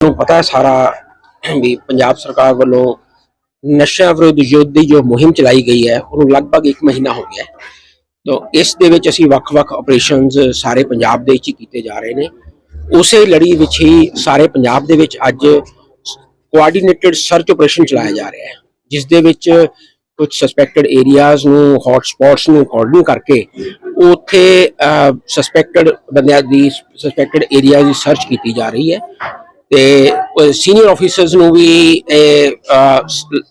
ਨੂੰ ਪਤਾ ਹੈ ਸਾਰਾ ਵੀ ਪੰਜਾਬ ਸਰਕਾਰ ਵੱਲੋਂ ਨਸ਼ਾ ਵਿਰੋਧ ਯੁੱਧ ਦੀ ਜੋ ਮੁਹਿੰਮ ਚਲਾਈ ਗਈ ਹੈ, ਉਹਨੂੰ ਲਗਭਗ 1 ਮਹੀਨਾ ਹੋ ਗਿਆ ਹੈ। ਤਾਂ ਇਸ ਦੇ ਵਿੱਚ ਅਸੀਂ ਵੱਖ-ਵੱਖ ਆਪਰੇਸ਼ਨਸ ਸਾਰੇ ਪੰਜਾਬ ਦੇ ਵਿੱਚ ਕੀਤੇ ਜਾ ਰਹੇ ਨੇ। ਉਸੇ ਲੜੀ ਵਿੱਚ ਹੀ ਸਾਰੇ ਪੰਜਾਬ ਦੇ ਵਿੱਚ ਅੱਜ ਕੋਆਰਡੀਨੇਟਿਡ ਸਰਚ ਆਪਰੇਸ਼ਨ ਚਲਾਇਆ ਜਾ ਰਿਹਾ ਹੈ, ਜਿਸ ਦੇ ਵਿੱਚ ਕੁਝ ਸਸਪੈਕਟਡ ਏਰੀਆਜ਼ ਨੂੰ ਹੌਟ ਸਪੌਟਸ ਨੂੰ ਕੋਆਰਡੀਨੇਟ ਕਰਕੇ ਉੱਥੇ ਸਸਪੈਕਟਡ ਬੰਦਿਆਂ ਦੀ ਸਸਪੈਕਟਡ ਏਰੀਆਜ਼ ਦੀ ਸਰਚ ਕੀਤੀ ਜਾ ਰਹੀ ਹੈ। ਤੇ ਸੀਨੀਅਰ ਆਫੀਸਰਸ ਨੂੰ ਵੀ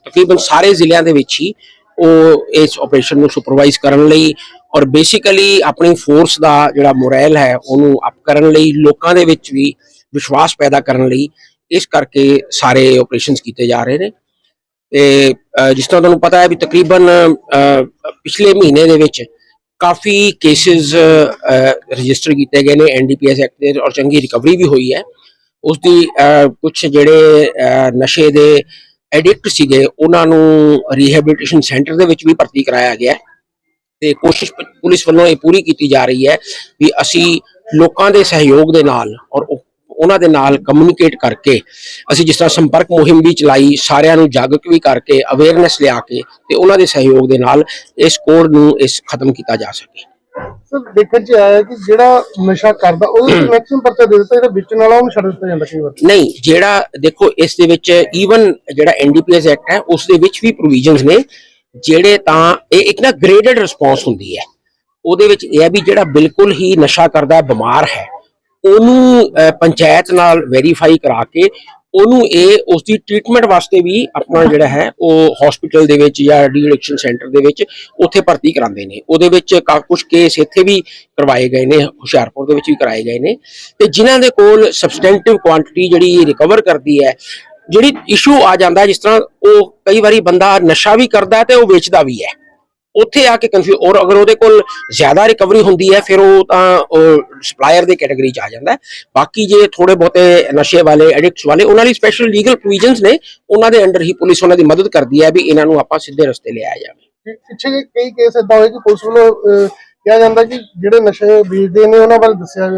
ਤਕਰੀਬਨ ਸਾਰੇ ਜ਼ਿਲ੍ਹਿਆਂ ਦੇ ਵਿੱਚ ਹੀ ਉਹ ਇਸ ਆਪਰੇਸ਼ਨ ਨੂੰ ਸੁਪਰਵਾਈਜ਼ ਕਰਨ ਲਈ ਔਰ ਬੇਸਿਕਲੀ ਆਪਣੀ ਫੋਰਸ ਦਾ ਜਿਹੜਾ ਮੋਰਲ ਹੈ, ਉਹਨੂੰ ਅਪ ਕਰਨ ਲਈ, ਲੋਕਾਂ ਦੇ ਵਿੱਚ ਵੀ ਵਿਸ਼ਵਾਸ ਪੈਦਾ ਕਰਨ ਲਈ ਇਸ ਕਰਕੇ ਸਾਰੇ ਆਪਰੇਸ਼ਨਸ ਕੀਤੇ ਜਾ ਰਹੇ ਨੇ। ਤੇ ਜਿਸ ਤਰ੍ਹਾਂ ਤੁਹਾਨੂੰ ਪਤਾ ਹੈ ਵੀ ਤਕਰੀਬਨ ਪਿਛਲੇ ਮਹੀਨੇ ਦੇ ਵਿੱਚ ਕਾਫੀ ਕੇਸਿਸ ਰਜਿਸਟਰ ਕੀਤੇ ਗਏ ਨੇ ਐਨਡੀਪੀਐਸ ਐਕਟ ਦੇ ਔਰ ਚੰਗੀ ਰਿਕਵਰੀ ਵੀ ਹੋਈ ਹੈ। ਉਸ ਦੀ ਕੁਝ ਜਿਹੜੇ ਨਸ਼ੇ ਦੇ ਐਡਿਕਟ ਸੀਗੇ, ਉਹਨਾਂ ਨੂੰ ਰੀਹੈਬਿਲਿਟੇਸ਼ਨ ਸੈਂਟਰ ਦੇ ਵਿੱਚ ਵੀ ਭਰਤੀ ਕਰਾਇਆ ਗਿਆ ਹੈ। ਤੇ ਕੋਸ਼ਿਸ਼ ਪੁਲਿਸ ਵੱਲੋਂ ਇਹ ਪੂਰੀ ਕੀਤੀ ਜਾ ਰਹੀ ਹੈ ਵੀ ਅਸੀਂ ਲੋਕਾਂ ਦੇ ਸਹਿਯੋਗ ਦੇ ਨਾਲ ਔਰ ਉਹਨਾਂ ਦੇ ਨਾਲ ਕਮਿਊਨੀਕੇਟ ਕਰਕੇ ਅਸੀਂ ਜਿਸ ਤਰ੍ਹਾਂ ਸੰਪਰਕ ਮੁਹਿੰਮ ਵੀ ਚਲਾਈ, ਸਾਰਿਆਂ ਨੂੰ ਜਾਗਰੂਕ ਵੀ ਕਰਕੇ ਅਵੇਅਰਨੈਸ ਲਿਆ ਕੇ ਤੇ ਉਹਨਾਂ ਦੇ ਸਹਿਯੋਗ ਦੇ ਨਾਲ ਇਸ ਕੋਡ ਨੂੰ ਇਸ ਖਤਮ ਕੀਤਾ ਜਾ ਸਕੇ। ਸਰ ਦੇਖਣ ਚ ਆਇਆ ਕਿ ਜਿਹੜਾ ਨਸ਼ਾ ਕਰਦਾ ਉਹਦੇ ਤੇ ਮੈਕਸਿਮਮ ਪਰਚਾ ਦੇ ਦਿੱਤਾ ਜਿਹੜਾ ਵੇਚਣ ਵਾਲਾ ਉਹਨੂੰ ਛੱਡ ਦਿੱਤਾ ਜਾਂਦਾ ਕਈ ਵਾਰ। ਨਹੀਂ ਜਿਹੜਾ ਦੇਖੋ ਇਸ ਦੇ ਵਿੱਚ ਈਵਨ ਜਿਹੜਾ ਐਨਡੀਪੀਐਸ ਐਕਟ ਹੈ ਉਸ ਦੇ ਵਿੱਚ ਵੀ ਪ੍ਰੋਵੀਜ਼ਨਸ ਨੇ ਜਿਹੜੇ ਤਾਂ ਇਹ ਇੱਕ ਨਾ ਗ੍ਰੇਡਡ ਰਿਸਪੌਂਸ ਹੁੰਦੀ ਹੈ। ਉਹਦੇ ਵਿੱਚ ਇਹ ਹੈ ਵੀ ਜਿਹੜਾ ਬਿਲਕੁਲ ਹੀ ਨਸ਼ਾ ਕਰਦਾ ਹੈ, ਬਿਮਾਰ ਹੈ ਉਹਨੂੰ ਪੰਚਾਇਤ ਨਾਲ ਵੈਰੀਫਾਈ ਕਰਾ ਕੇ ਉਹਨੂੰ ਇਹ ਉਸ ਦੀ ਟ੍ਰੀਟਮੈਂਟ ਵਾਸਤੇ ਵੀ ਆਪਣਾ ਜਿਹੜਾ ਹੈ, ਉਹ ਹਸਪੀਟਲ ਦੇ ਵਿੱਚ ਜਾਂ ਡੀ ਸੈਂਟਰ ਦੇ ਵਿੱਚ ਉੱਥੇ ਭਰਤੀ ਕਰਾਉਂਦੇ ਨੇ। ਉਹਦੇ ਵਿੱਚ ਕੁਝ ਕੇਸ ਇੱਥੇ ਵੀ ਕਰਵਾਏ ਗਏ ਨੇ, ਹੁਸ਼ਿਆਰਪੁਰ ਦੇ ਵਿੱਚ ਵੀ ਕਰਾਏ ਗਏ ਨੇ। ਤੇ ਜਿਨ੍ਹਾਂ ਦੇ ਕੋਲ ਸਬਸਟੈਂਟਿਵ ਕੁਆਂਟੀਟੀ ਜਿਹੜੀ ਰਿਕਵਰ ਕਰਦੀ ਹੈ, ਜਿਹੜੀ ਇਸ਼ੂ ਆ ਜਾਂਦਾ ਜਿਸ ਤਰ੍ਹਾਂ ਉਹ ਕਈ ਵਾਰੀ ਬੰਦਾ ਨਸ਼ਾ ਵੀ ਕਰਦਾ ਹੈ ਤੇ ਉਹ ਵੇਚਦਾ ਵੀ ਹੈ। ਉੱਥੇ ਆ ਕੇ ਕਨਫਿਊ ਔਰ ਅਗਰ ਉਹਦੇ ਕੋਲ ਜ਼ਿਆਦਾ ਰਿਕਵਰੀ ਹੁੰਦੀ ਹੈ ਫਿਰ ਉਹ ਤਾਂ ਸਪਲਾਇਰ ਦੀ ਕੈਟਾਗਰੀ ਚ ਆ ਜਾਂਦਾ ਹੈ। ਬਾਕੀ ਜੇ ਥੋੜੇ ਬਹੁਤੇ ਨਸ਼ੇ ਵਾਲੇ ਐਡਿਕਟਸ ਵਾਲੇ ਉਹਨਾਂ ਲਈ ਸਪੈਸ਼ਲ ਲੀਗਲ ਪ੍ਰੋਵੀਜ਼ਨਸ ਨੇ ਉਹਨਾਂ ਦੇ ਅੰਡਰ ਹੀ ਪੁਲਿਸ ਉਹਨਾਂ ਦੀ ਮਦਦ ਕਰਦੀ ਹੈ ਵੀ ਇਹਨਾਂ ਨੂੰ ਆਪਾਂ ਸਿੱਧੇ ਰਸਤੇ ਲਿਆਇਆ ਜਾਵੇ। ਪਿੱਛੇ ਕਈ ਕੇਸ ਇਦਾਂ ਹੋਏ ਕਿ ਪੁਲਿਸ ਵੱਲੋਂ ਕਿਹਾ ਜਾਂਦਾ ਕਿ ਜਿਹੜੇ ਨਸ਼ੇ ਵੇਚਦੇ ਨੇ ਉਹਨਾਂ ਬਾਰੇ ਦੱਸਿਆ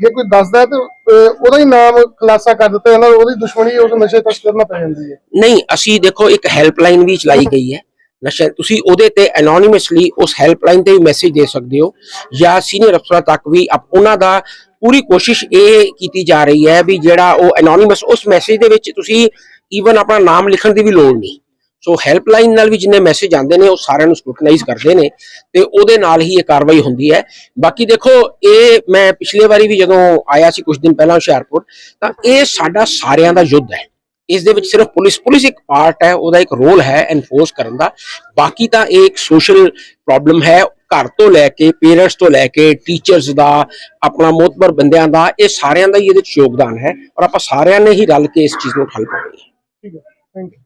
ਜੇ ਕੋਈ ਦੱਸਦਾ ਹੈ ਤੇ ਉਹਦਾ ਹੀ ਨਾਮ ਖੁਲਾਸਾ ਕਰ ਦਿੱਤਾ ਜਾਂਦਾ ਉਹਦੀ ਦੁਸ਼ਮਣੀ ਉਸ ਨਸ਼ੇ ਤਸਕਰ ਨਾਲ ਪੈ ਜਾਂਦੀ ਹੈ। ਨਹੀਂ ਅਸੀਂ ਦੇਖੋ ਇੱਕ ਹੈਲਪਲਾਈਨ ਵੀ ਚਲਾਈ ਗਈ ਹੈ। ਨਸ਼ਾ ਤੁਸੀਂ ਉਹਦੇ ਤੇ ਐਨੋਨਿਮਸਲੀ ਉਸ ਹੈਲਪਲਾਈਨ ਤੇ ਵੀ ਮੈਸੇਜ ਦੇ ਸਕਦੇ ਹੋ ਜਾਂ ਸੀਨੀਅਰ ਅਫਸਰਾਂ ਤੱਕ ਵੀ ਆਪ- ਉਹਨਾਂ ਦਾ ਪੂਰੀ ਕੋਸ਼ਿਸ਼ ਇਹ ਕੀਤੀ ਜਾ ਰਹੀ ਹੈ ਵੀ ਜਿਹੜਾ ਉਹ ਐਨੋਨਿਮਸ ਉਸ ਮੈਸੇਜ ਦੇ ਵਿੱਚ ਤੁਸੀਂ ਈਵਨ ਆਪਣਾ ਨਾਮ ਲਿਖਣ ਦੀ ਵੀ ਲੋੜ ਨਹੀਂ। ਸੋ ਹੈਲਪਲਾਈਨ ਨਾਲ ਵੀ ਜਿੰਨੇ ਮੈਸੇਜ ਆਉਂਦੇ ਨੇ, ਉਹ ਸਾਰਿਆਂ ਨੂੰ ਸਕ੍ਰੂਟਨਾਈਜ਼ ਕਰਦੇ ਨੇ ਤੇ ਉਹਦੇ ਨਾਲ ਹੀ ਇਹ ਕਾਰਵਾਈ ਹੁੰਦੀ ਹੈ। ਬਾਕੀ ਦੇਖੋ, ਇਹ ਮੈਂ ਪਿਛਲੇ ਵਾਰੀ ਵੀ ਜਦੋਂ ਆਇਆ ਸੀ ਕੁਝ ਦਿਨ ਪਹਿਲਾਂ ਹੁਸ਼ਿਆਰਪੁਰ, ਤਾਂ ਇਹ ਸਾਡਾ ਸਾਰਿਆਂ ਦਾ ਯੁੱਧ ਹੈ। ਇਸ ਦੇ ਵਿੱਚ ਸਿਰਫ ਪੁਲਿਸ ਪੁਲਿਸ ਇੱਕ ਪਾਰਟ ਹੈ, ਉਹਦਾ ਇੱਕ ਰੋਲ ਹੈ ਐਨਫੋਰਸ ਕਰਨ ਦਾ। ਬਾਕੀ ਤਾਂ ਇਹ ਇੱਕ ਸੋਸ਼ਲ ਪ੍ਰੋਬਲਮ ਹੈ, ਘਰ ਤੋਂ ਲੈ ਕੇ ਪੇਰੈਂਟਸ ਤੋਂ ਲੈ ਕੇ ਟੀਚਰਸ ਦਾ, ਆਪਣਾ ਮੋਤਬਰ ਬੰਦਿਆਂ ਦਾ, ਇਹ ਸਾਰਿਆਂ ਦਾ ਹੀ ਇਹਦੇ ਵਿੱਚ ਯੋਗਦਾਨ ਹੈ। ਔਰ ਆਪਾਂ ਸਾਰਿਆਂ ਨੇ ਹੀ ਰਲ ਕੇ ਇਸ ਚੀਜ਼ ਨੂੰ ਠੱਲ ਪਾਉਣੀ ਹੈ। ਠੀਕ ਹੈ ਥੈਂਕ ਯੂ